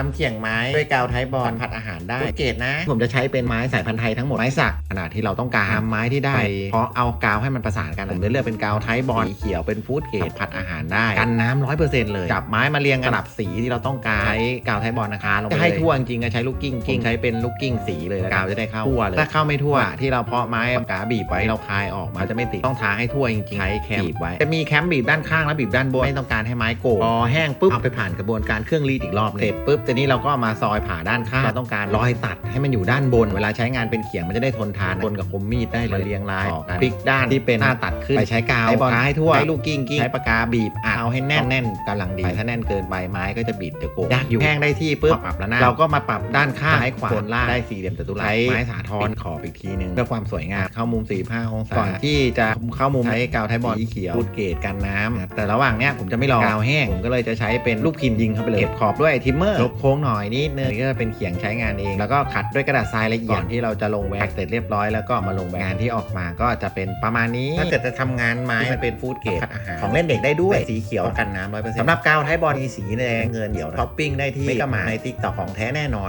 ทำเขียงไม้ด้วยกาวไทบอลผัดอาหารได้เกรดนะ ผมจะใช้เป็นไม้สายพันธุ์ไทยทั้งหมดไม้สักขนาดที่เราต้องการนำไม้ที่ได้เพราะเอากาวให้มันประสานกันผมจะเลือกเป็นกาวไทบอลสีเขียวเป็นฟู้ดเกรดผัดอาหารได้กันน้ำร้อยเปอร์เซ็นต์เลยจับไม้มาเรียงกันสลับสีที่เราต้องการใช้กาวไทบอลนะคะลงไปจะให้ทั่วจริงๆก็ใช้ลูกกิ้งกิ้งใช้เป็นลูกกิ้งสีเลยกาวจะได้เข้าทั่วเลยถ้าเข้าไม่ทั่วที่เราเพาะไม้กกาบีบไว้เราคลายออกมาจะไม่ติดต้องทาให้ทั่วจริงๆใช้แคมบีบไว้จะมีแคมบีบด้านข้างและบีบด้านบนไม่ต้องการให้ไม้โก่พอแห้งปุ๊บเอาไปผ่านกระบวนการเครื่องรีดอีกรอบเสร็จปุ๊บทีนี้เราก็มาซอยผ่าด้านข้างเราต้องการรอยตัดให้มันอยู่ด้านบน เวลาใช้งานเป็นเขียงมันจะได้ทนทานบนกับคมมีดได้เลยเรียงรายต่อกันพลิกด้านที่เป็นหน้าตัดขึ้นไปใช้กาวใช้บอลให้ทั่วใช้ลูกกิ้งกิ้งใช้ปากกาบีบอัดเอาให้แน่นแน่นกำลังดีถ้าแน่นเกินไปไม้ก็จะบิดเดี๋ยวโก่งยากอยู่แห้งได้ที่ปุ๊บปรับแล้วนะเราก็มาปรับด้านข้างซ้ายขวาบนล่างได้สี่เหลี่ยมจัตุรัสใช้ไม้สาทรขอบอีกทีหนึงเพื่อความสวยงามเข้ามุม45องศาก่อนที่จะเข้ามุมใช้กาวไทยบอลสีเขียวพูดเกตกันน้ำแต่ระหว่างเนี้ยผมจะไม่รอกาวแห้งผมก็เลยจะใช้เป็นลูกพินยิงเข้าไปเลยเก็บขอบด้วยทิมเมอร์ลบโค้งหน่อยนิดนึงนี่ก็เป็นเขียงใช้งานเอง แล้วก็ขัดด้วยกระดาษทรายละเอียดก่อนที่เราจะลงแว็กซ์เสร็จเรียบร้อยแล้วก็มาลงแว็กซ์งานที่ออกมาก็จะเป็นประมาณนี้ถ้าเกิดจะทำงานไม้มันเป็นฟู้ดเกรดอาหารของเล่นเด็กได้ด้วยสีเขียวกันน้ำร้อยเปอร์เซ็นต์สำหรับกาวไทยบอลมีสีแดงเงินเดี๋ยวท็อปปิ้งได้ที่เมกะมาในติ๊กต็อกของแท้แน่นอน